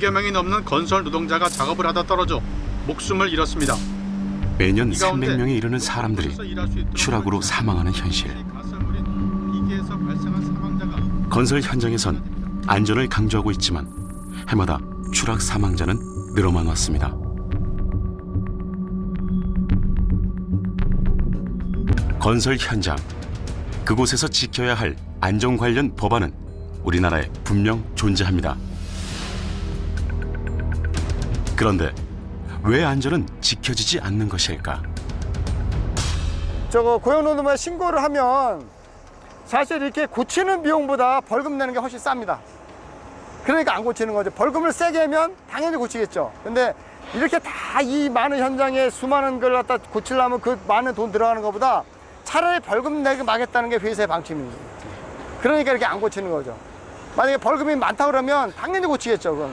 여 명이 넘는 건설 노동자가 작업을 하다 떨어져 목숨을 잃었습니다. 매년 이 가운데 300명에 이르는 사람들이 추락으로 사망하는 현실. 건설 현장에선 안전을 강조하고 있지만 해마다 추락 사망자는 늘어만 왔습니다. 건설 현장 그곳에서 지켜야 할 안전 관련 법안은 우리나라에 분명 존재합니다. 그런데 왜 안전은 지켜지지 않는 것일까? 저거 고용노동부에 신고를 하면 사실 이렇게 고치는 비용보다 벌금 내는 게 훨씬 쌉니다. 그러니까 안 고치는 거죠. 벌금을 세게 하면 당연히 고치겠죠. 근데 이렇게 다 이 많은 현장에 수많은 걸 갖다 고치려면 그 많은 돈 들어가는 것보다 차라리 벌금 내게 막겠다는 게 회사의 방침입니다. 그러니까 이렇게 안 고치는 거죠. 만약에 벌금이 많다 그러면 당연히 고치겠죠. 그건.